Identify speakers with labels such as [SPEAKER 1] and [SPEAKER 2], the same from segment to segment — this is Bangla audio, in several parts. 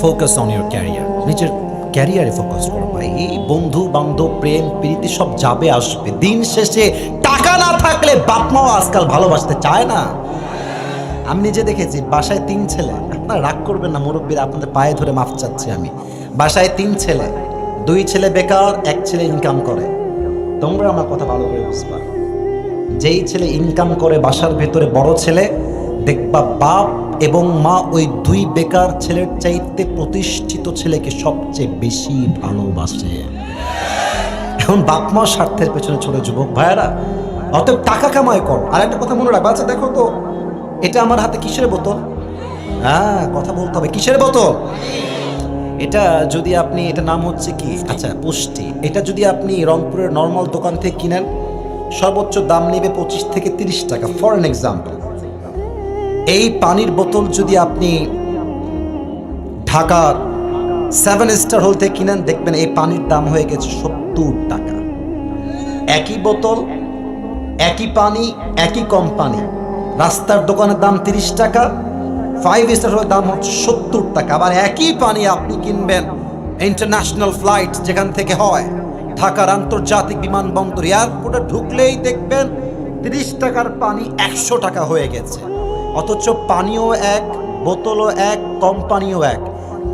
[SPEAKER 1] ফোকাস অন ইউর ক্যারিয়ার নিজের ক্যারিয়ারে ফোকাস করো ভাই। এই বন্ধু, বান্ধব, প্রেম, প্রীতি সব যাবে, আসবে। দিন শেষে টাকা না থাকলে বাপ মাও আজকাল ভালোবাসতে চায় না। আমি নিজে দেখেছি, বাসায় তিন ছেলে। আপনারা রাগ করবেন না, মুরব্বীরা, আপনাদের পায়ে ধরে মাফ চাচ্ছি আমি। বাসায় তিন ছেলে। দুই ছেলে বেকার, এক ছেলে ইনকাম করে। তোমরা আমার কথা ভালো করে বুঝবা। যেই ছেলে ইনকাম করে বাসার ভেতরে বড় ছেলে, দেখবা বাপ এবং মা ওই দুই বেকার ছেলের চাইতে প্রতিষ্ঠিত ছেলেকে সবচেয়ে বেশি ভালোবাসে। এখন বাপ মা স্বার্থের পেছনে ছোট যুবক ভাইয়ারা, অতএব টাকা কামাই কর। আর একটা কথা মনে রাখবা আচ্ছা দেখো তো, এটা আমার হাতে কিসের বোতল? হ্যাঁ কথা বলতে হবে। কিসের বোতল? এটা যদি আপনি, এটা নাম হচ্ছে কি? আচ্ছা পুষ্টি। এটা যদি আপনি রংপুরের নর্মাল দোকান থেকে কিনেন, সর্বোচ্চ দাম নেবে পঁচিশ থেকে তিরিশ টাকা। ফর অ্যান এক্সাম্পল এই পানির বোতল যদি আপনি ঢাকার সেভেন স্টার হল থেকে কিনেন, দেখবেন এই পানির দাম হয়ে গেছে সত্তর টাকা। একই বোতল, একই পানি, একই কোম্পানি। রাস্তার দোকানের দাম তিরিশ টাকা ফাইভ স্টার হলে দাম হচ্ছে সত্তর টাকা। আবার একই পানি আপনি কিনবেন ইন্টারন্যাশনাল ফ্লাইট যেখান থেকে হয়, ঢাকার আন্তর্জাতিক বিমানবন্দর। এয়ারপোর্টে ঢুকলেই দেখবেন তিরিশ টাকার পানি একশো টাকা হয়ে গেছে। অথচ পানিও এক, বোতলও এক, কোম্পানিও এক।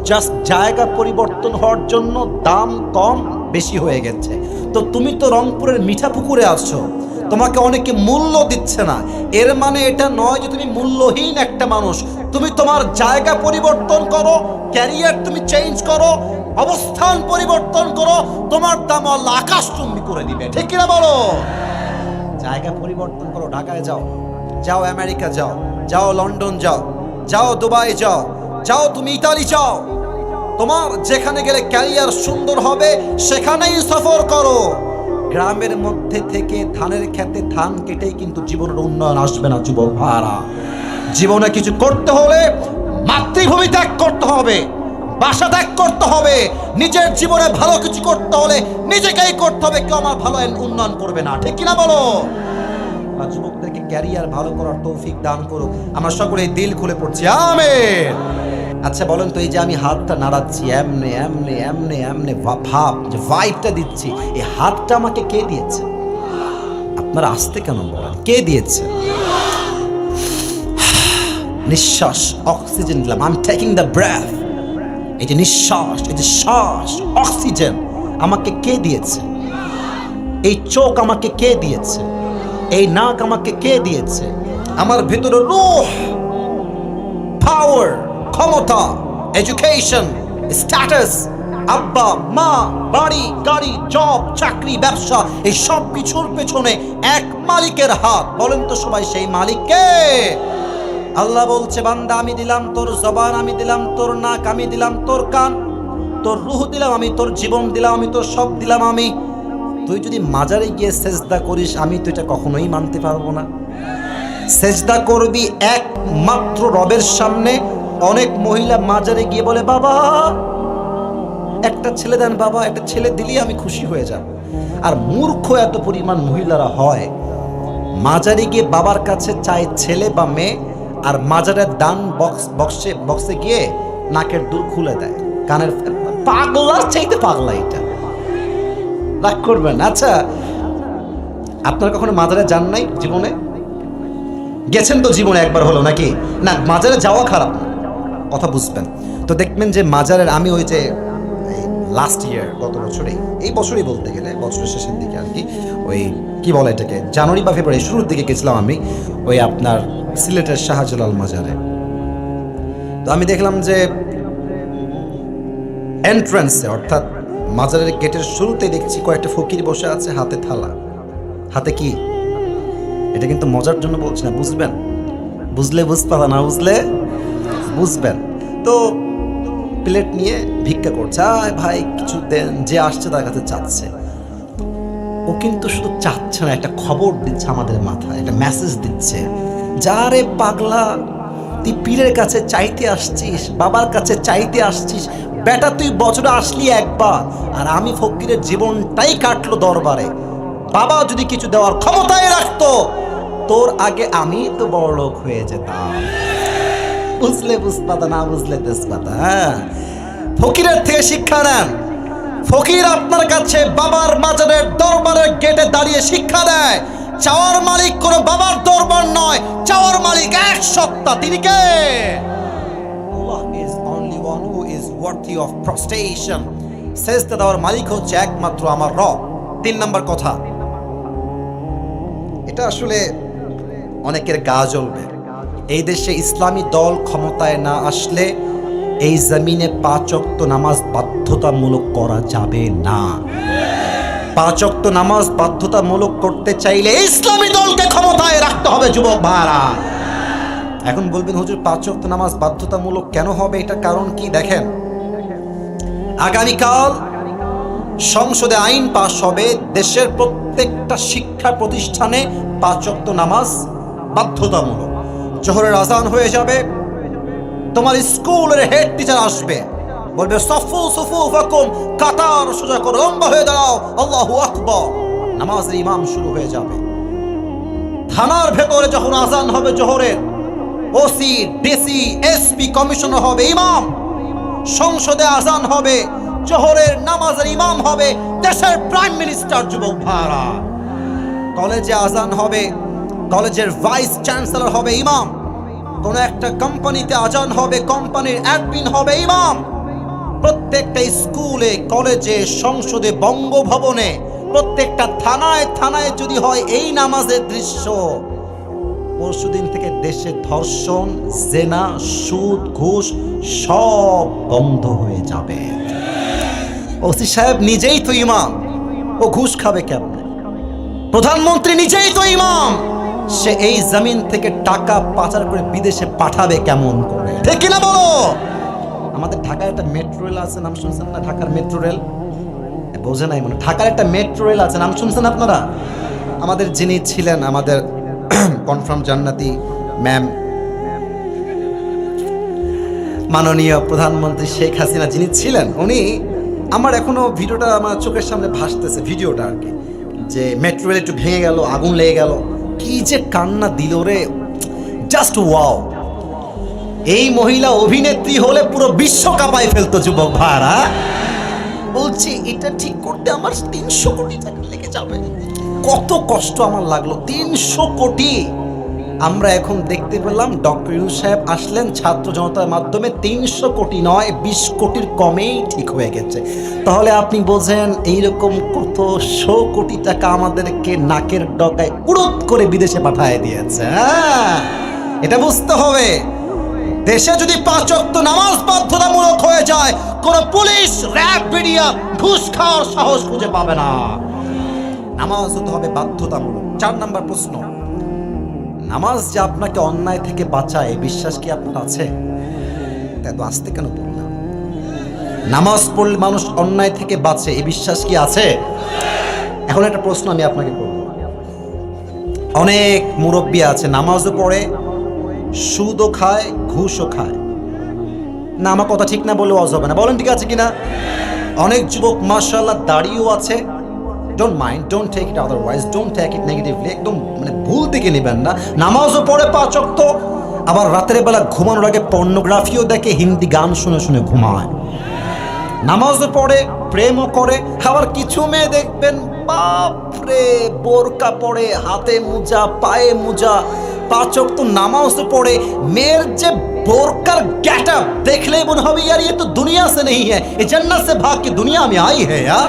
[SPEAKER 1] জাস্ট জায়গা পরিবর্তন হওয়ার জন্য দাম কম, বেশি হয়ে গেছে। তো তুমি তো রংপুরের মিঠা পুকুরে আসছো তোমাকে অনেকে মূল্য দিচ্ছে না। এর মানে এটা নয় যে তুমি মূল্যহীন একটা মানুষ। তুমি তোমার জায়গা পরিবর্তন করো, ক্যারিয়ার তুমি চেঞ্জ করো, অবস্থান পরিবর্তন করো, তোমার দাম আল্লাহ আকাশ চুম্বি করে দিবে। ঠিক কিনা বলো? জায়গা পরিবর্তন করো, ঢাকায় যাও। যাও, আমেরিকা যাও। যাও লন্ডন যাও যাও দুবাই যাও যাও তুমি ইতালি যাও। তোমার যেখানে গেলে ক্যারিয়ার সুন্দর হবে, সেখানেই সফর করো। গ্রামের মধ্যে থেকে ধানের খেতে ধান কেটেই কিন্তু জীবনের উন্নয়ন আসবে না, যুবক ভাড়া জীবনে কিছু করতে হলে মাতৃভূমি ত্যাগ করতে হবে, বাসা ত্যাগ করতে হবে, নিজের জীবনে ভালো কিছু করতে হলে নিজেকেই করতে হবে, কেউ আমার ভালো উন্নয়ন করবে না, ঠিক কিনা বলো? বা যুবকদেরকে ক্যারিয়ার ভালো করার তৌফিক দান করুক। আমরা সকলে দিল খুলে পড়ছি। আমেন। আচ্ছা বলেন তো, এই যে আমি হাতটা নাড়াচ্ছি, এমনে এমনে এমনে এমনে ভাব, যে ভাইবটা দিচ্ছি, এই হাতটা আমাকে কে দিয়েছে? আপনারা আসতে কেন বলেন? কে দিয়েছে? নিঃশ্বাস, অক্সিজেন দিলাম। I am taking the breath এই যে নিঃশ্বাস, এই যে শ্বাস, অক্সিজেন, আমাকে কে দিয়েছে? এই চোখ আমাকে কে দিয়েছে? এই নাক আমাকে কে দিয়েছে? আমার ভিতরে রুহ পাওয়ার ক্ষমতা এডুকেশন স্ট্যাটাস আব্বা, মা, বাড়ি, গাড়ি জব চাকরি, ব্যবসা, এই সব কিছুর পেছনে এক মালিকের হাত। বলেন তো সবাই, সেই মালিককে আল্লাহ বলছে, বান্দা, আমি দিলাম তোর জবান, আমি দিলাম তোর নাক, আমি দিলাম তোর কান, তোর রুহ দিলাম, আমি তোর জীবন দিলাম, আমি তোর সব দিলাম, আমি তুই যদি মাজারে গিয়ে সেজদা করিস, আমি তো এটা কখনোই মানতে পারব না। সেজদা করবি একমাত্র রবের সামনে। অনেক মহিলা মাজারে গিয়ে বলে, বাবা, একটা ছেলে দেন বাবা, একটা ছেলে দিলেই আমি খুশি হয়ে যাব। আর মূর্খ এত পরিমাণ মহিলারা হয়, মাজারে গিয়ে বাবার কাছে চায় ছেলে বা মেয়ে, আর মাজারের দান বক্স, বক্সে বক্সে গিয়ে নাকের দুল খুলে দেয়, কানের পাগলা চাইতে পাগলা এটা। রাগ করবেন। আচ্ছা আপনার কখনো মাজারে যান নাই জীবনে? গেছেন তো জীবনে একবার হলো নাকি? না, মাজারে যাওয়া খারাপ কথা বুঝবেন। তো দেখবেন যে মাজারের আমি ওই যে লাস্ট ইয়ার গত বছরেই, এই বছরই বলতে গেলে, বছরের শেষের দিকে আর কি, ওই কি বলে এটাকে, জানুয়ারি বা ফেব্রুয়ারি, শুরুর দিকে গেছিলাম আমি, ওই আপনার সিলেটের শাহজালাল মাজারে। তো আমি দেখলাম যে এন্ট্রান্সে অর্থাৎ মাজারের গেটের শুরুতে দেখছি কয়েকটা ফকির বসে আছে হাতে থালা। হাতে কি? এটা কিন্তু মজার জন্য বলছি না, বুঝবেন? বুঝলে বুঝতে না বুঝলে বুঝবেন। তো প্লেট নিয়ে ভিক্ষা করছে। আয় ভাই, কিছু দেন, যে আসছে তার কাছে চাচ্ছে। ও কিন্তু শুধু চাচ্ছে না, একটা খবর দিচ্ছে আমাদের মাথায়, একটা মেসেজ দিচ্ছে। যারে পাগলা, তুই পীরের কাছে চাইতে আসছিস, বাবার কাছে চাইতে আসছিস বেটা, তুই বছরে আসলি একবার, আর আমি ফকিরের জীবনটাই কাটলো দরবারে। বাবা যদি কিছু দেওয়ার ক্ষমতায় রাখতো, তোর আগে আমি তো বড় লোক হয়ে যেতাম। বুঝলে বুঝপাতা, না বুঝলে তেজপাতা হ্যাঁ? ফকিরের থেকে শিক্ষা নেন। ফকির আপনার কাছে বাবার মাজারের দরবারের গেটে দাঁড়িয়ে শিক্ষা দেয়। চাওয়ার মালিক কোনো বাবার দরবার নয়, চাওয়ার মালিক এক সত্তা তিনি কে? Worthy of prostration সেজদা দেওয়ার মালিক হচ্ছে একমাত্র আমার রব। তিন নম্বর কথা। এটা আসলে অনেকের গা জ্বলবে। এই দেশে ইসলামী দল ক্ষমতায় না আসলে এই জমিনে পাঁচক্ত নামাজ বাধ্যতামূলক করা যাবে না। পাঁচক্ত নামাজ বাধ্যতামূলক করতে চাইলে ইসলামী দলকে ক্ষমতায় রাখতে হবে, যুবক ভাড়া এখন বলবেন, হুজুর পাঁচক্ত নামাজ বাধ্যতামূলক কেন হবে? এটা কারণ কি? দেখেন আগামীকাল সংসদে আইন পাশ হবে দেশের প্রত্যেকটা শিক্ষা প্রতিষ্ঠানে পাঁচক্ত নামাজ বাধ্যতামূলক। জোহরের আজান হয়ে যাবে। তোমার স্কুলের হেড টিচার আসবে। বলবে, সফু সফু, ফাকুম, কাতার, সোজা করো লম্বা হয়ে দাঁড়াও। আল্লাহু আকবর। নামাজের ইমাম শুরু হয়ে যাবে। থানার ভেতরে যখন আজান হবে জোহরের, ওসি, ডিসি, এসপি, কমিশনার হবে ইমাম। সংসদে আজান হবে, জোহরের নামাজের ইমাম হবে, দেশের প্রাইম মিনিস্টার যুবক ভাড়া কলেজে আজান হবে, কলেজের ভাইস চ্যান্সেলর হবে ইমাম। কোন একটা কোম্পানিতে আজান হবে কোম্পানির অ্যাডমিন হবে ইমাম। প্রত্যেকটা স্কুলে কলেজে, সংসদে, বঙ্গভবনে, প্রত্যেকটা থানায় থানায় যদি হয় এই নামাজের দৃশ্য। পরশুদিন থেকে দেশে ধর্ষণ, জেনা, সুদ, ঘুষ সব বন্ধ হয়ে যাবে। ওসি সাহেব নিজেই তো ইমাম। ও ঘুষ খাবে কেমন? প্রধানমন্ত্রী নিজেই তো ইমাম। সে এই জমিন থেকে টাকা পাচার করে বিদেশে পাঠাবে কেমন করে? ঠিক না বলো? আমাদের ঢাকায় একটা মেট্রো রেল আছে, নাম শুনছেন না? ঢাকার মেট্রো রেল? বোঝে নাই মনে ঢাকার একটা মেট্রো রেল আছে, নাম শুনছেন আপনারা? আমাদের যিনি ছিলেন, আমাদের কনফার্ম জান্নাতি ম্যাম মাননীয় প্রধানমন্ত্রী শেখ হাসিনা যিনি ছিলেন, উনি আমার এখনও ভিডিওটা আমার চোখের সামনে ভাসতেছে, ভিডিওটা আর কি। যে মেট্রো রেল একটু ভেঙে গেল, আগুন লেগে গেল, কি যে কান্না দিল রে। জাস্ট ওয়াও এই মহিলা অভিনেত্রী হলে পুরো বিশ্ব কাঁপায় ফেলতো যুবক ভাড়া বলছি, এটা ঠিক করতে আমার তিনশো কোটি টাকা লেগে যাবে। কত কষ্ট আমার লাগল। তিনশো কোটি। আমরা এখন দেখতে পেলাম ডক্টর ইউনুস সাহেব আসলেন ছাত্র জনতার মাধ্যমে। তিনশো কোটি নয়, বিশ কোটির কমেই ঠিক হয়ে গেছে। তাহলে আপনি বোঝেন এইরকম কত শো কোটি টাকা আমাদেরকে নাকের ডগায় উড়ত করে বিদেশে পাঠায় দিয়েছে হ্যাঁ? এটা বুঝতে হবে। দেশে যদি পাঁচ ওয়াক্ত নামাজ বাধ্যতামূলক হয়ে যায়, কোন পুলিশ, র্যাব, মিডিয়া ঘুষ খাওয়ার সাহস খুঁজে পাবে না। নামাজ হতে হবে বাধ্যতামূলক। চার নাম্বার প্রশ্ন, নামাজ যে আপনাকে অন্যায় থেকে বাঁচায়, বিশ্বাস কি আপনার আছে? তাই তো আসতে কেন বললাম? নামাজ পড়লে মানুষ অন্যায় থেকে বাঁচে, এই বিশ্বাস কি আছে? এখন একটা প্রশ্ন আমি আপনাকে করব। অনেক মুরব্বী আছে, নামাজও পড়ে, সুদও খায়, ঘুষও খায়। না, আমার কথা ঠিক না বলে অজ হবে না। বলেন ঠিক আছে কিনা? অনেক যুবক মার্শাল্লাহ দাড়িও আছে don't mind don't take it otherwise don't take it negatively একদম মানে ভুল দিকে নেবেন না নামাজও পড়ে পাঁচ অক্ত আবার রাতের বেলা ঘুমানোর আগে পর্নোগ্রাফিও দেখে হিন্দি গান শুনে শুনে ঘুমায় নামাজও পড়ে প্রেমও করে আবার কিছু মেয়ে দেখবেন বাপরে বোরকা পড়ে হাতে মোজা পায়ে মোজা পাচক তো নামাজও পড়ে মেয়ের যে বোরকার গেট আপ দেখলে মনে হবে यार ये तो दुनिया से नहीं है ये जन्नत से भाग के दुनिया में आई है यार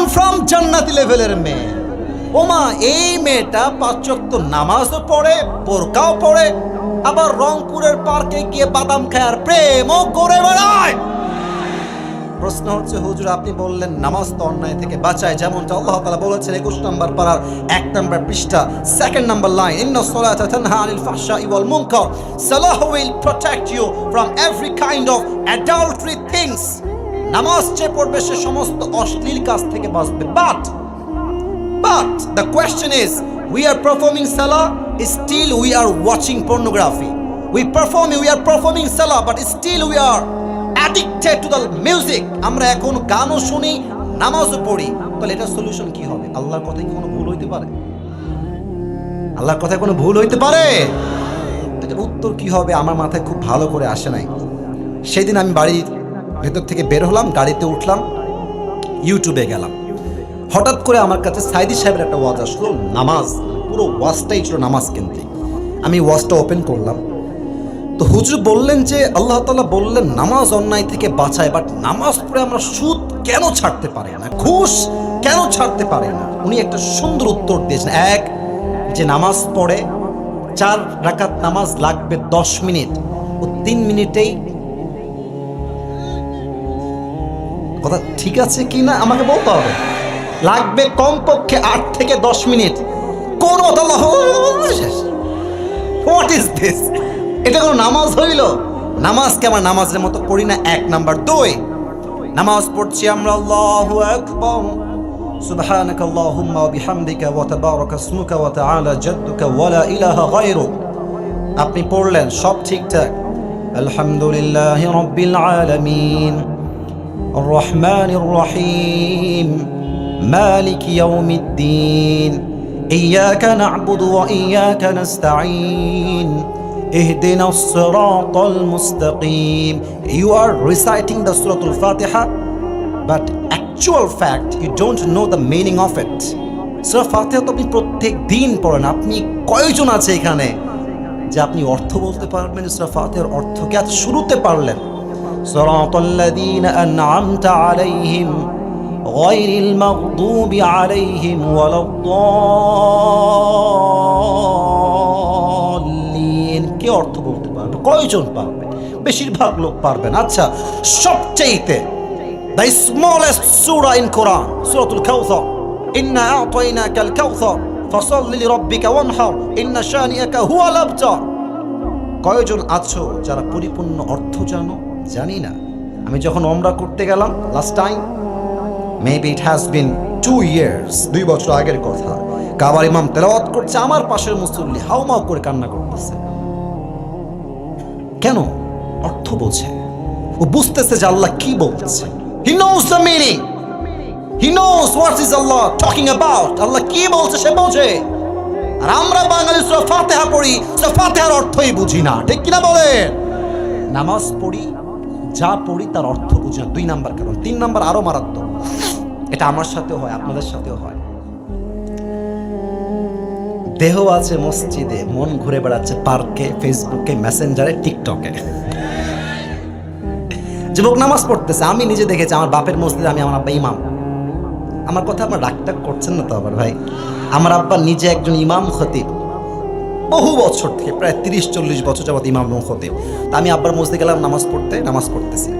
[SPEAKER 1] কনফার্ম জান্নাতি লেভেলের মেয়ে। ওমা, এই মেয়েটা পাঁচক তো নামাজও পড়ে, বোরকাও পড়ে, আবার রংপুরের পার্কে গিয়ে বাদাম খায় আর প্রেমও করে বেড়ায়। প্রশ্ন হচ্ছে, হুজুর, আপনি বললেন নামাজ তো অন্যায় থেকে বাঁচায়, যেমনটা আল্লাহ তাআলা বলেছেন, একুশ নম্বর পারার এক নম্বর পৃষ্ঠা সেকেন্ড নম্বর লাইন ইন্না সালাতা তানহা আনিল সালাহ will protect you from every kind of adultery things নামাজ যে পড়বে সে সমস্ত অশ্লীল কাজ থেকে বাঁচবে। But but the question is we are performing সালা still we are watching pornography we perform we are performing সালা but still we are addicted to the music আমরা এখন গানও শুনি, নামাজও পড়ি। তাহলে এটা সলিউশন কি হবে? আল্লাহর কথায় কি কোনো ভুল হইতে পারে? আল্লাহর কথায় কোনো ভুল হইতে পারে? উত্তর কি হবে? আমার মাথায় খুব ভালো করে আসে নাই। সেদিন আমি বাড়ি ভেতর থেকে বের হলাম, গাড়িতে উঠলাম ইউটিউবে গেলাম। হঠাৎ করে আমার কাছে সাইদি সাহেবের একটা ওয়াজ আসলো, নামাজ, পুরো ওয়াজটাই ছিল নামাজ কেন্দ্রিক। আমি ওয়াজটা ওপেন করলাম। তো হুজুর বললেন যে, আল্লাহ তাআলা বললেন, নামাজ অন্যায় থেকে বাঁচায় বাট নামাজ পড়ে আমরা সুদ কেন ছাড়তে পারি না? ঘুষ কেন ছাড়তে পারি না? উনি একটা সুন্দর উত্তর দিয়েছেন। এক, যে নামাজ পড়ে, চার রাকাত নামাজ লাগবে দশ মিনিট। ও তিন মিনিটেই কথা ঠিক আছে কি না আমাকে বলতে হবে লাগবে কমপক্ষে আট থেকে দশ মিনিট কোন হোয়াট ইজ দিস এটা কোনো নামাজ হইল নামাজকে আমার নামাজের মতো পড়ি না এক নাম্বার দুই নামাজ পড়ছি আমরা আল্লাহু আকবার سبحانك اللهم وبحمدك وتبارك اسمك وتعالى جدك ولا إله غيرك আপনি পড়লেন সব ঠিকঠাক আলহামদুলিল্লাহ রব্বিল আলামিন الرحمن الرحيم مالك يوم الدين إياك نعبد وإياك نستعين اهدنا الصراط المستقيم You are reciting the Surah Al-Fatiha but actual fact you don't know the meaning of it Surah Fatiha তো আপনি প্রত্যেক দিন পড়েন আপনি কয়জন আছে এখানে যে আপনি অর্থ বলতে পারবেন Surah Fatihaর অর্থকে আজ শুরুতে পারলেন صراط الذين أنعمت عليهم غير المغضوب عليهم ولا الضالين কে অর্থ বলতে পারবে কয়জন পারবে বেশিরভাগ লোক পারবেন আচ্ছা সবচেয়েতে the smallest surah in Quran সূরাতুল কাউসার إنا أعطيناك الكوثر فصل لربك وانحر إن شانئك هو الأبتر কয়জন আছো যারা পরিপূর্ণ অর্থ জানো জানি না আমি যখন ওমরা করতে গেলাম last time maybe it has been two years দুই বছর আগের কথা। কাবার ইমাম তেলাওয়াত করছে আমার পাশের মুসল্লি হাউমাউ করে কান্না করতেছে। কেন? অর্থ বোঝে। ও বুঝতেছে যে আল্লাহ কি বলছে। He knows the meaning he knows what is Allah talking about আল্লাহ কি বলছে সে বোঝে। আর আমরা বাঙালি সুরা ফাতেহা পড়ি, সুরা ফাতেহার অর্থই বুঝি না। ঠিক কিনা বলে নামাজ পড়ি যা পড়ি তার অর্থ বুঝি না দুই নাম্বার কারণ। তিন নাম্বার আরও মারাত্মক। এটা আমার সাথেও হয়, আপনাদের সাথেও হয়। দেহ আছে মসজিদে, মন ঘুরে বেড়াচ্ছে পার্কে, ফেসবুকে, মেসেঞ্জারে, টিকটকে। যুবক নামাজ পড়তেছে, আমি নিজে দেখেছি, আমার বাপের মসজিদে আমি, আমার আব্বা ইমাম। আমার কথা আপনার ডাকটাক করছেন না তো আবার ভাই? আমার আব্বা নিজে একজন ইমাম খতিব। বহু বছর থেকে, প্রায় তিরিশ, চল্লিশ বছর যাবত ইমাম খতিব তা আমি আব্বার মসজিদে গেলাম, নামাজ পড়তে, নামাজ পড়তেছি।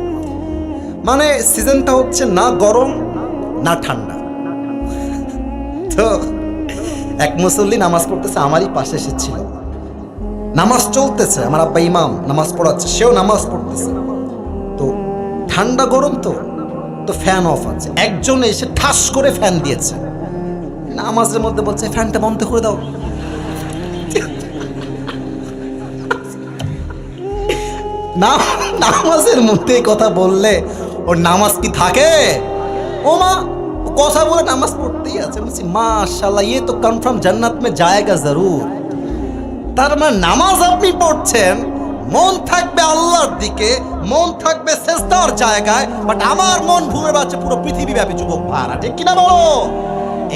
[SPEAKER 1] মানে সিজনটা হচ্ছে না গরম, না ঠান্ডা। তো এক মুসল্লি নামাজ পড়তেছে, আমারই পাশে এসেছিল নামাজ চলতেছে, আমার আব্বা ইমাম, নামাজ পড়াচ্ছে, সেও নামাজ পড়তেছে। তো ঠান্ডা গরম তো তো ফ্যান অফ আছে। একজন এসে ঠাস করে ফ্যান দিয়েছে। নামাজের মধ্যে বলছে ফ্যানটা বন্ধ করে দাও। নামাজের মধ্যে কথা বললে ওর নামাজ কি থাকে? ও মা কথা বলে নামাজ পড়তেই আছে। বলছি মাশাল্লাহ ইয়ে তো কনফার্ম জান্নাত মে জায়গা জরুর। তার মানে নামাজ আপনি পড়ছেন, মন থাকবে আল্লাহর দিকে, মন থাকবে শেষদার জায়গায় বাট আমার মন ঘুরে বেড়াচ্ছে পুরো পৃথিবী ব্যাপী যুবক ভাড়া। ঠিক কিনা বলো?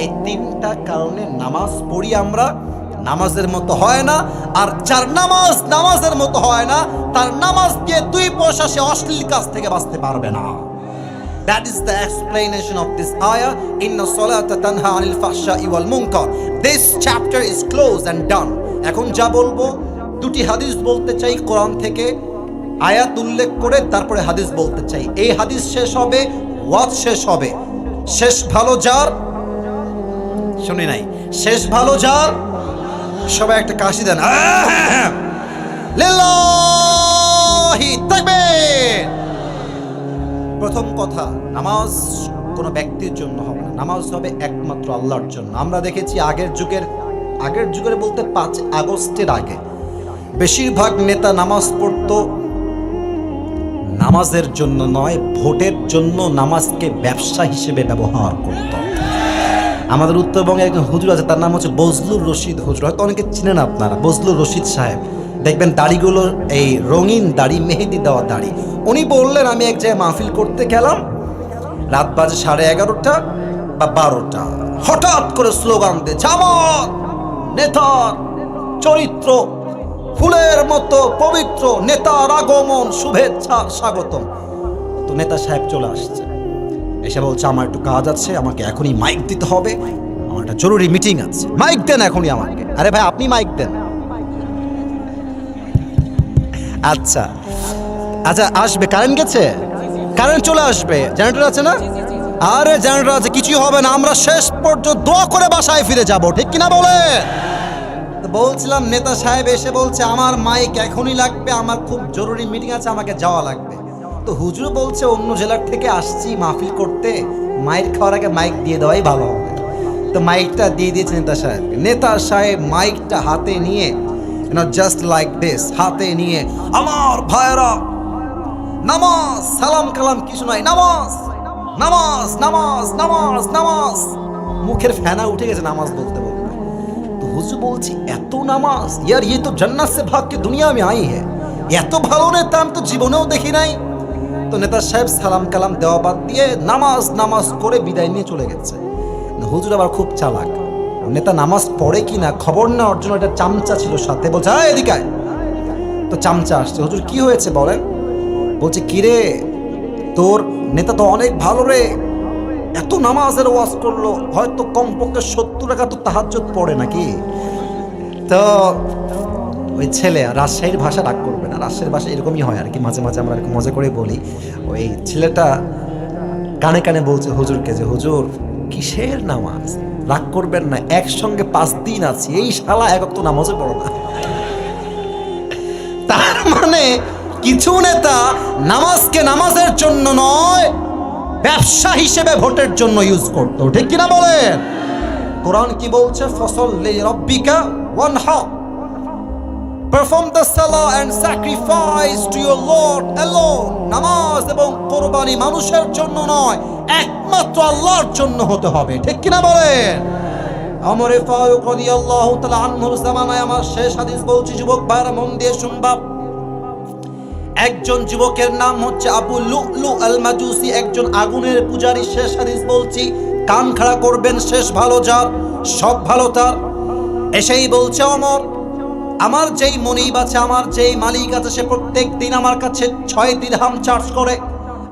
[SPEAKER 1] এই তিনটা কারণে নামাজ পড়ি আমরা নামাজের মতো হয় না, আর যার নামাজ নামাজের মতো হয় না, তার নামাজ দিয়ে দুই পয়সা সে অশ্লীল কাজ থেকে বাঁচতে পারবে না That is the explanation of this ayah. Inna salata tanha anil fahsha'i wal munkar. This chapter is closed and done. এখন যা বলব, দুটি হাদিস বলতে চাই কোরআন থেকে, আয়াত উল্লেখ করে তারপরে হাদিস বলতে চাই এই হাদিস শেষ হবে, ওয়াজ শেষ হবে শেষ ভালো যার শুনি নাই শেষ ভালো যার সবাই একটা কাশি দেন। লিল্লাহি প্রথম কথা, নামাজ কোনো ব্যক্তির জন্য হবে না। নামাজ হবে একমাত্র আল্লাহর জন্য। আমরা দেখেছি আগের যুগের আগের যুগের বলতে পাঁচ আগস্টের আগে বেশিরভাগ নেতা নামাজ পড়তো নামাজের জন্য নয়, ভোটের জন্য নামাজকে ব্যবসা হিসেবে ব্যবহার করত। আমাদের উত্তরবঙ্গে একজন হুজুর আছে, তার নাম হচ্ছে বজলুর রশিদ হুজুর। হয়তো অনেকে চিনেন আপনারা, বজলুর রশিদ সাহেব। দেখবেন দাড়িগুলো, এই রঙিন দাড়ি, মেহেদি দেওয়া দাড়ি। উনি বললেন, আমি এক জায়গায় মাহফিল করতে গেলাম, রাত বাজে সাড়ে এগারোটা বা বারোটা। হঠাৎ করে স্লোগান দে জামাত, নেতার চরিত্র, ফুলের মতো পবিত্র, নেতার আগমন, শুভেচ্ছা, স্বাগতম। তো নেতা সাহেব চলে আসছে। এসে বলছে, আমার একটু কাজ আছে, আমাকে এখনই মাইক দিতে হবে। আমার একটা জরুরি মিটিং আছে। মাইক দেন এখনই আমাকে। আরে ভাই, আপনি মাইক দেন। আচ্ছা। আচ্ছা আসবে। কারেন্ট গেছে? কারেন্ট চলে আসবে। জেনারেটর আছে না? আরে জেনারেটর আছে, কিছুই হবে না। আমরা শেষ পর্যন্ত দোয়া করে বাসায় ফিরে যাব, ঠিক কিনা বলে বলছিলাম, নেতা সাহেব এসে বলছে, আমার মাইক এখনই লাগবে, আমার খুব জরুরি মিটিং আছে, আমাকে যাওয়া লাগবে। তো হুজুর বলছে, অন্য জেলার থেকে আসছি মাহফিল করতে। মাইক খাওয়ার আগে মাইক দিয়ে দেওয়াই ভালো হবে। তো মাইকটা দিয়ে দিয়েছে নেতা সাহেব। নেতা সাহেব মাইকটা হাতে নিয়ে নট জাস্ট লাইক দিস হাতে নিয়ে, আমার ভাইরা নামাজ, সালাম কালাম কিছু নয় নামাজ নামাজ নামাজ নামাজ নামাজ। মুখের ফেনা উঠে গেছে নামাজ বলতে বলতে। তো হুজু বলছি, এত নামাজ? ইয়ার ইয়ে তো জান্নাত সে ভাগ কি দুনিয়া আমি আই হ্যাঁ এত ভালো নেতা আমি তো জীবনেও দেখি নাই। নেতা সাহেব সালাম কালাম দেওয়া বাদ দিয়ে নামাজ নামাজ করে বিদায় নিয়ে চলে গেছে। হুজুর আবার খুব চালাক। নেতা নামাজ পড়ে কি না খবর নেওয়ার জন্য একটা চামচা ছিল সাথে, বলছে, "আয় এদিকে তো চামচা আসছে। হুজুর, কি হয়েছে বলেন? বলছে কিরে তোর নেতা তো অনেক ভালো রে। এত নামাজের ওয়াজ করল, হয়তো কমপক্ষে সত্তর টাকা তো তাহাজ্জুদ পড়ে নাকি? তো ওই ছেলে, রাজশাহীর ভাষা রাগ রাজশাহীর ভাষা এরকমই হয় আর কি। মাঝে মাঝে আমরা এরকম মজা করে বলি। ওই ছেলেটা কানে কানে বলছে, হুজুরকে যে, হুজুর, কিসের নামাজ? রাগ করবেন না, একসঙ্গে পাঁচ দিন আছি। এই শালা এক তো নামাজও পড়ো না। তার মানে কিছু নেতা নামাজকে নামাজের জন্য নয়, ব্যবসা হিসেবে ভোটের জন্য ইউজ করতো। ঠিক কিনা বলেন? কোরআন কি বলছে? ফসল রব্বিকা ওয়ান হক Perform the salah and sacrifice to your Lord alone. নামাজ এবং কোরবানি মানুষের জন্য নয়, একমাত্র আল্লাহর জন্য হতে হবে। ঠিক কিনা বলেন? আমরে ফারুক রাদিয়াল্লাহু তাআলা আনহুর জামানায় আমার শেষ হাদিস বলছি, যুবক ভাইরা মন দিয়ে শুনবা। একজন যুবকের নাম হচ্ছে আবু লুলু আল মাজুসি একজন আগুনের পূজারী। শেষ হাদিস বলছি, কান খাড়া করবেন, শেষ ভালো যার, সব ভালো তার। এসেই বলছে, অমর আমার যেই মনিব আছে, আমার যেই মালিক আছে, সে প্রত্যেক দিন আমার কাছে ছয় দিরহাম চার্জ করে।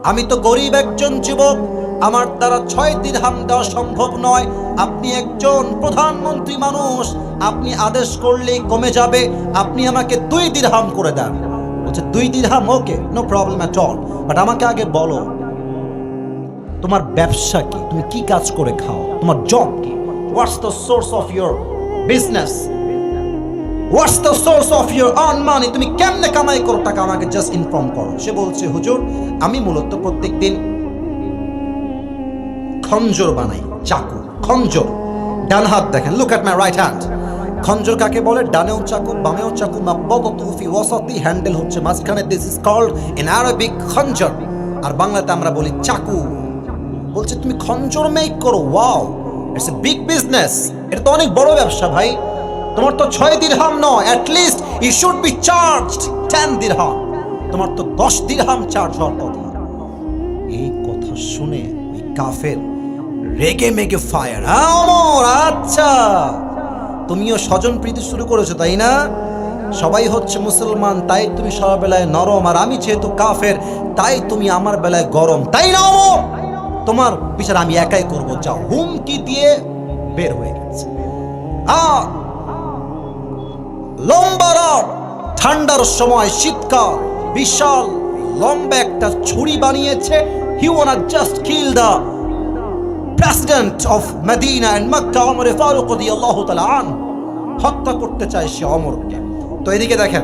[SPEAKER 1] আমি তো গরিব একজন যুবক, আমার দ্বারা ছয় দিরহাম দেওয়া সম্ভব নয়। আপনি একজন প্রধানমন্ত্রী মানুষ, আপনি আদেশ করলেই কমে যাবে, আপনি আমাকে দুই দিরহাম করে দেন। বলছে, দুই দিরহাম, okay no problem at all but আমাকে আগে বলো, তোমার ব্যবসা কি? তুমি কি কাজ করে খাও? তোমার জব কি? What's the source of your business what's the source of your earn money তুমি কেমনে কামাই করো? টাকা আমাকে জাস্ট ইনফর্ম করো। সে বলছে, হুজুর, আমি মূলত প্রত্যেক দিন খঞ্জর বানাই, চাকু, খঞ্জর। ডান হাত দেখেন look at my right hand খঞ্জর কাকে বলে? ডানেও চাকু, বামেও চাকু মাব্বাদাতু ফি ওয়াসাতি, হ্যান্ডেল হচ্ছে মাঝখানে this is called in Arabic খঞ্জর। আর বাংলাতে আমরা বলি চাকু। বলছে, তুমি খঞ্জর মেক করো wow it's a big business এটা তো অনেক বড় ব্যবসা ভাই। তোমার তো ছয় দিরহাম নয় at least you should be charged ten dirham তোমার তো দশ দিরহাম চার্জ হওয়ার কথা। এই কথা শুনে ওই কাফের রেগে মেগে ফায়ার অমর আচ্ছা। তুমিও স্বজন প্রীতি শুরু করেছ, তাই না? সবাই হচ্ছে মুসলমান, তাই তুমি সবার বেলায় নরম। আর আমি যেহেতু কাফের, তাই তুমি আমার বেলায় গরম। তাই না, অমর? তোমার বিচার আমি একাই করব। যা হুমকি দিয়ে বের হয়ে গেছে। আর লম্বা রাত ঠান্ডার সময় শীতকাল, বিশাল, লম্বা একটা ছুরি বানিয়েছে। He wanna just kill the president of Medina and Mecca Omar Farooq রাদিয়াল্লাহু তাআলা আন হত্যা করতে চায় সে অমরকে। তো এদিকে দেখেন।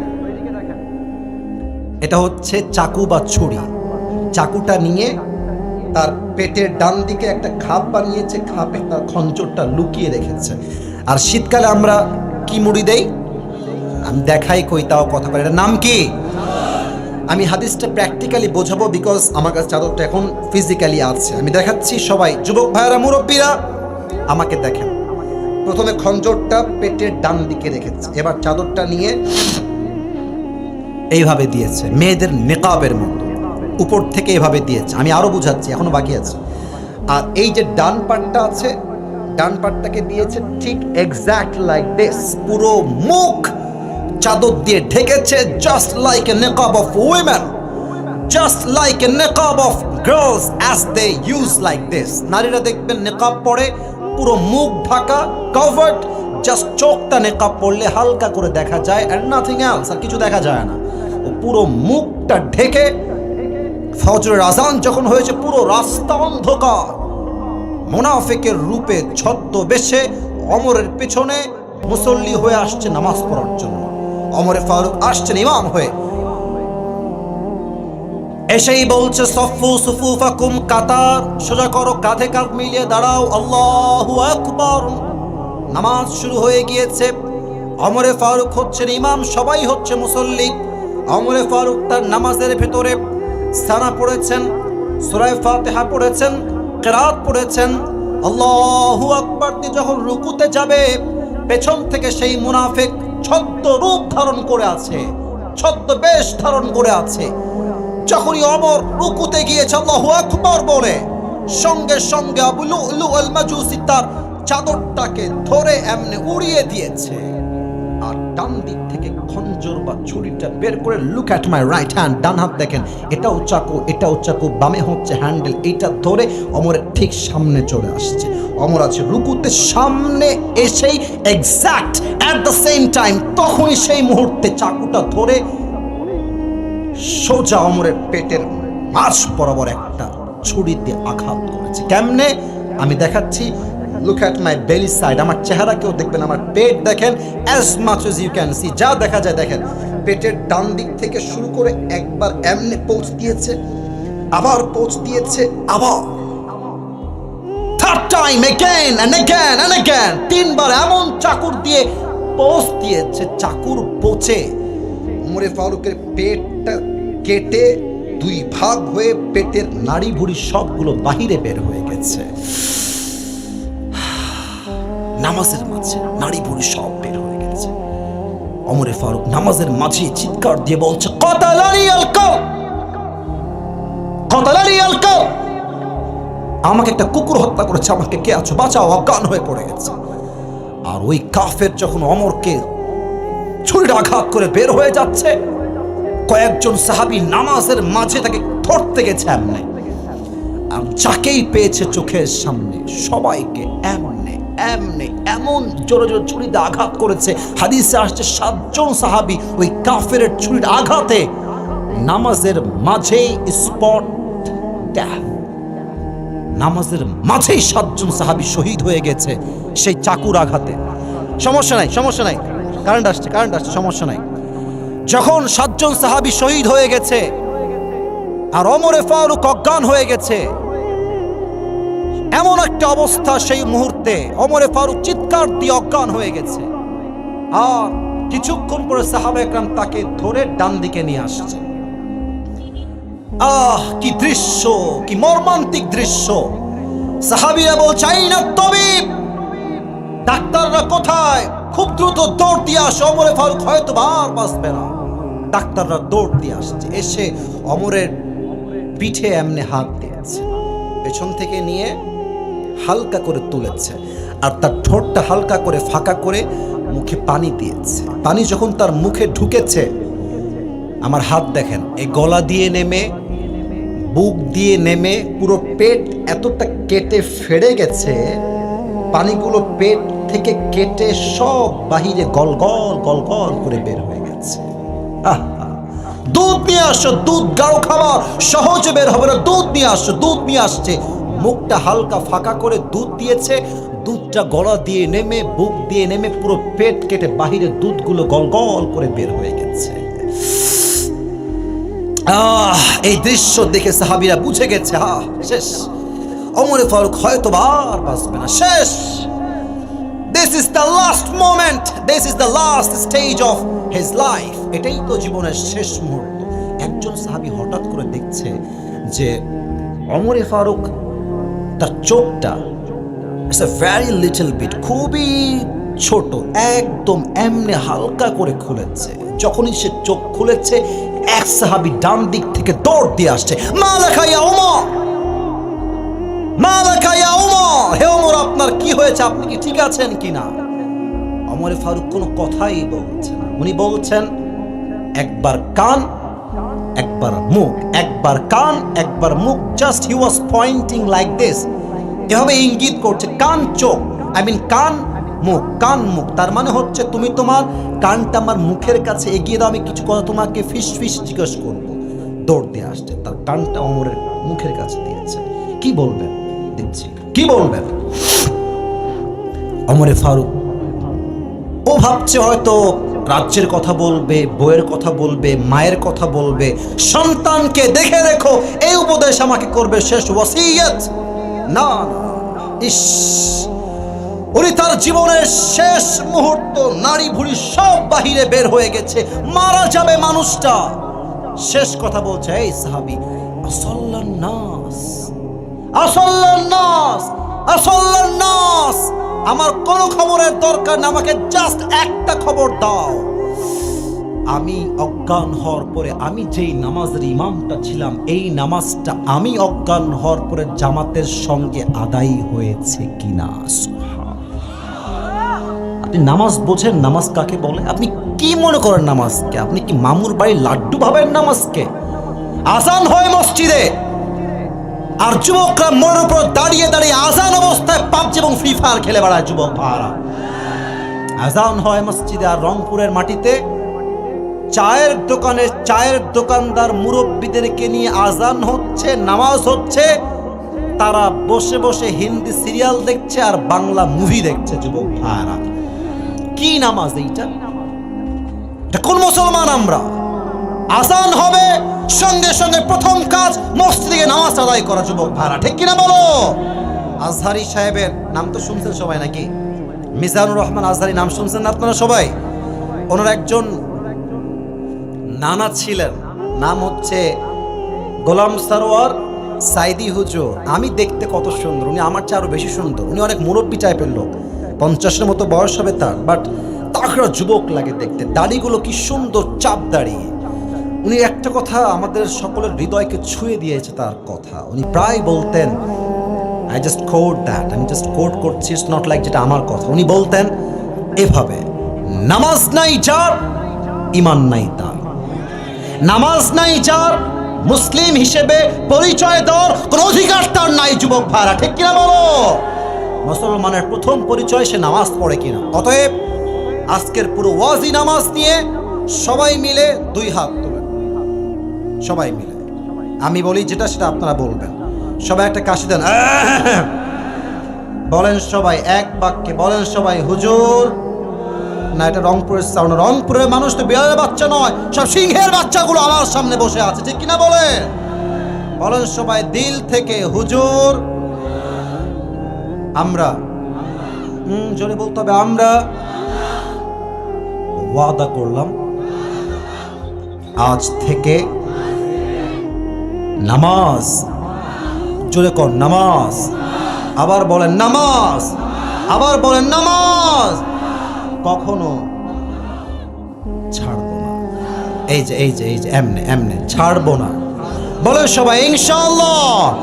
[SPEAKER 1] এটা হচ্ছে চাকু বা ছুরি। চাকুটা নিয়ে তার পেটের ডান দিকে একটা খাপ বানিয়েছে। খাপে তার খঞ্চরটা লুকিয়ে রেখেছে। আর শীতকালে আমরা কি মুড়ি দেই? আমি দেখাই কই, তাও কথা বলে এটার নাম কি? আমি হাদিসটা প্র্যাকটিক্যালি বোঝাবো বিকজ আমার কাছে চাদরটা এখন ফিজিক্যালি আছে। আমি দেখাচ্ছি সবাই, যুবক ভাইয়েরা, মুরব্বীরা, আমাকে দেখেন। প্রথমে খঞ্জরটা পেটের ডান দিকে রেখেছে। এবার চাদরটা নিয়ে এইভাবে দিয়েছে। মেয়েদের নেকাবের মতো। উপর থেকে এভাবে দিয়েছে। আমি আরও বুঝাচ্ছি এখনও বাকি আছে। আর এই যে ডান পাটটা আছে, ডান পাটটাকে দিয়েছে ঠিক এক্স্যাক্ট লাইক দিস পুরো মুখ চাদর দিয়ে ঢেকেছে just like a niqab of women just like a niqab of girls as they use like this নারীরা দেখবেন নেকাব পরে পুরো মুখ ঢাকা কভার্ড জাস্ট চোখটা নেকাব পড়লে হালকা করে দেখা যায় অ্যান্ড নাথিং এলস আর কিছু দেখা যায় না। ও পুরো মুখটা ঢেকে ফজরের আজান যখন হয়েছে, পুরো রাস্তা অন্ধকার। মোনাফেকের রূপে ছদ্মবেশে অমরের পেছনে মুসল্লি হয়ে আসছে নামাজ পড়ার জন্য। অমরে ফারুক আসছেন ইমাম হয়ে। এসেই বলছে, সফু সুফু ফাকুম কাতার, সোজা করো, কাঁধে কাঁধ মিলিয়ে দাঁড়াও, আল্লাহু আকবার। নামাজ শুরু হয়ে গিয়েছে। অমরে ফারুক হচ্ছেন ইমাম, সবাই হচ্ছে মুসল্লি। অমরে ফারুক তার নামাজের ভেতরে সানা পড়েছেন সুরায় ফাতেহা পড়েছেন, কেরাত পড়েছেন। আল্লাহু আকবার যখন রুকুতে যাবে, পেছন থেকে সেই মুনাফিক ছদ্ম রূপ ধারণ করে আছে, ছদ্ম বেশ ধারণ করে আছে। যখনই অমর রুকুতে গিয়েছে, আল্লাহু আকবার বলে, সঙ্গে সঙ্গে আবু লুলু আল মাজুসি তার চাদরটাকে ধরে এমনি উড়িয়ে দিয়েছে। আর ডান দিক থেকে খঞ্জর বা ছুরিটা বের করে look at my right hand ডান হাত দেখেন, এটাও চাকু এটাও চাকু, বামে হচ্ছে হ্যান্ডেল এইটা ধরে অমরের ঠিক সামনে চলে আসছে। অমর আছে রুকুতে, সামনে এসেই exact at the same time তখনই সেই মুহূর্তে চাকুটা ধরে সোজা অমরের পেটের মাছ বরাবর একটা ছুরি দিয়ে আঘাত করেছে। কেমনে? আমি দেখাচ্ছি। Look at my belly side আমার চেহারা কেউ দেখবেন, আমার পেট দেখেন। As much as you can see যা দেখা যায়, দেখেন। পেটের ডান দিক থেকে শুরু করে একবার এমনি পৌঁছ দিয়েছে, আবার পৌঁছ দিয়েছে, আবার। Third time again and again and again তিনবার এমন চাকুর দিয়ে পোস্ট দিয়েছে, চাকুর পচে উমরে ফারুকের পেটটা কেটে দুই ভাগ হয়ে পেটের নাড়ি ভুড়ি সবগুলো বাহিরে বের হয়ে গেছে। নামাজের মাঝে নাড়ি ভুড়ি সব বের হয়ে গেছে। অমরে ফারুক নামাজের মাঝে চিৎকার দিয়ে বলছে কতালারি আলকাও কতালারি আলকাও আমাকে একটা কুকুর হত্যা করেছে, আমাকে কে আছো? বাঁচাও, অজ্ঞান হয়ে পড়ে গেছে। আর ওই কাফের যখন অমরকে ছুরির আঘাত করে বের হয়ে যাচ্ছে, কয়েকজন সাহাবি নামাজের মাঝে তাকে ধরতে গেছে এমনে। আর যাকেই পেয়েছে চোখের সামনে, সবাইকে এমনে এমনে, এমন জোরে জোরে ছুরিতে আঘাত করেছে। হাদিসে আসছে সাতজন সাহাবি ওই কাফের ছুরির আঘাতে নামাজের মাঝেই স্পট ড্যাথ নামাজের মাঝেই সাতজন সাহাবি শহীদ হয়ে গেছে সেই চাকুর আঘাতে। সমস্যা নাই সমস্যা নাই। কারেন্ট আসছে কারেন্ট আসছে, সমস্যা নাই। যখন সাতজন সাহাবি শহীদ হয়ে গেছে আর অমরে ফারুক অজ্ঞান হয়ে গেছে, এমন একটা অবস্থা সেই মুহূর্তে অমরে ফারুক চিৎকার দিয়ে অজ্ঞান হয়ে গেছে। আর কিছুক্ষণ পরে সাহাবা তাকে ধরে ডান দিকে নিয়ে আসছে। আহ, কি দৃশ্য, কি মর্মান্তিক দৃশ্য। সাহাবিরা "আই না তবিব, ডাক্তাররা কোথায়? খুব দ্রুত দৌড় দিয়ে আসে, অমরে ফারুক হয়তো বার বাঁচবে না। ডাক্তাররা দৌড় দিয়ে আসছে, এসে অমরের পিঠে এমনি হাত দিয়েছে। পেছন থেকে নিয়ে হালকা করে তুলেছে আর তার ঠোঁটটা হালকা করে ফাঁকা করে মুখে পানি দিয়েছে। পানি যখন তার মুখে ঢুকেছে, আমার হাত দেখেন, এই গলা দিয়ে নেমে বুক দিয়ে নেমে পুরো পেট এতটা কেটে ফেড়ে গেছে, পানিগুলো পেট থেকে কেটে সব বাহিরে গল গল গল গল করে বের হয়ে গেছে। আহ, দুধ নিয়ে আসো, দুধ গাঢ় খাবার সহজে বের হবে না, দুধ নিয়ে আসো, দুধ নিয়ে আসছে। মুখটা হালকা ফাঁকা করে দুধ দিয়েছে, দুধটা গলা দিয়ে নেমে, বুক দিয়ে নেমে পুরো পেট কেটে বাহিরে দুধগুলো গল গল করে বের হয়ে গেছে। আহ, এই দৃশ্য দেখে সাহাবিরা বুঝে গেছে আহ শেষ। অমরে ফারুক হয়তো আর বাঁচবে না, শেষ। This is the last moment this is the last stage of his life এটাই তো জীবনের শেষ মুহূর্ত। একজন সাহাবি হঠাৎ করে দেখছে যে অমরে ফারুক তার চোখটা it's a very little bit খুবই ছোট, একদম এমনি হালকা করে খুলেছে। যখনই সে চোখ খুলেছে, এক সাহাবি ডান দিক থেকে দৌড় দিয়ে আসছে মা লেখাইয়া ওমর! মা লেখাইয়া ওমর! হে ওমর, আপনার কি হয়েছে? আপনি কি ঠিক আছেন কিনা? অমরে ফারুক কোনো কথাই বলছে না। উনি বলছেন, একবার কান, একবার মুখ, একবার কান, একবার মুখ just he was pointing like this এভাবে ইঙ্গিত করছে, কান, চোখ আই মিন কান মুখ কান মুখ। তার মানে হচ্ছে তুমি তোমার কানটা আমার মুখের কাছে এগিয়ে দাও আমি কিছু কথা তোমাকে ফিস ফিস জিজ্ঞেস করব। দৌড় দিয়ে আসছে তার কানটা অমরের মুখের কাছে দিয়েছে। কি বলবেন দিচ্ছি? কি বলবেন? অমরে ফারুক ও ভাবছে হয়তো রাজ্যের কথা বলবে বইয়ের কথা বলবে মায়ের কথা বলবে। সন্তানকে দেখে রেখো এই উপদেশ আমাকে করবে শেষ না, ইস উনি তার জীবনের শেষ মুহূর্ত, নারী ভুড়ি সব বাহিরে বের হয়ে গেছে। মারা যাবে মানুষটা। শেষ কথা বলছে, এই সাহাবি নাস। নাস নাস। আমার কোনো খবরের দরকার না আমাকে জাস্ট একটা খবর দাও। আমি অজ্ঞান হওয়ার পরে আমি যেই নামাজের ইমামটা ছিলাম, এই নামাজটা আমি অজ্ঞান হওয়ার পরে জামাতের সঙ্গে আদায় হয়েছে কিনা। আপনি নামাজ বোঝেন, নামাজ কাকে বলে? আপনি কি মনে করেন নামাজকে? আপনি কি মামুর বাড়ির লাড্ডু ভাবেন নামাজকে? আজান হয় মসজিদে। আর যুবকরা মোড়ের উপর দাঁড়িয়ে দাঁড়িয়ে আজান অবস্থায় পাবজি এবং ফ্রি ফায়ার খেলে বেড়ায় যুবক ভাড়া আজান হয় মসজিদে আর রংপুরের মাটিতে। চায়ের দোকানে চায়ের দোকানদার মুরব্বীদেরকে নিয়ে আজান হচ্ছে, নামাজ হচ্ছে। তারা বসে বসে হিন্দি সিরিয়াল দেখছে আর বাংলা মুভি দেখছে যুবক ভাইরা। কি নামাজ এইটা? এটা কোন মুসলমান আমরা? আসান হবে, সঙ্গে সঙ্গে প্রথম কাজ মসজিদে নামাজ আদায় করা, যুবক ভাড়া ঠিক কিনা বলো? আজহারি সাহেবের নাম তো শুনছেন সবাই নাকি? মিজানুর রহমান আজহারি নাম শুনছেন আপনারা সবাই? ওনার একজন নানা ছিলেন, নাম হচ্ছে গোলাম সারোয়ার সাইদি হুজুর। আমি দেখতে কত সুন্দর, উনি আমার চেয়ে আরও বেশি সুন্দর, উনি অনেক মুরব্বী টাইপের লোক। পঞ্চাশের মতো বয়স হবে তার বাট তাকড়া যুবক লাগে দেখতে। দাড়িগুলো কি সুন্দর চাপ দাড়ি। উনি একটা কথা আমাদের সকলের হৃদয়কে ছুঁয়ে দিয়েছে তার কথা। উনি প্রায় বলতেন আই জাস্ট কোড দ্যাট আমি জাস্ট কোড করছি ইটস নট লাইক যেটা আমার কথা। উনি বলতেন, এভাবে, নামাজ নাই যার ইমান নাই তার। নামাজ নাই যার, মুসলিম হিসেবে পরিচয় দেওয়ার কোন অধিকার তার নাই, যুবক ভাড়া ঠিক কিনা বলো? মুসলমানের প্রথম পরিচয় সে নামাজ পড়ে কিনা। অতএব আজকের পুরো ওয়াজি নামাজ নিয়ে সবাই মিলে দুই হাত তোলেন। সবাই মিলে। আমি বলি যেটা সেটা আপনারা বলবেন। সবাই একটা কাশি দেন। বলেন সবাই এক বাক্যে, বলেন সবাই, হুজুর, না, এটা রংপুরের সাউন্ড রংপুরের মানুষ তো বিড়ালের বাচ্চা নয়, সব সিংহের বাচ্চাগুলো আমার সামনে বসে আছে, ঠিক কিনা বলেন? বলেন সবাই, দিল থেকে হুজুর আমরা। জোরে বলতে হবে, আমরা। ওয়াদা করলাম। আজ থেকে নামাজ। জোরে কর, নামাজ। আবার বলেন, নামাজ। আবার বলেন, নামাজ। কখনো ছাড়বো না। এই যে এই যে এই যে, এমনে এমনে, ছাড়বো না। বলে সবাই, ইনশাআল্লাহ।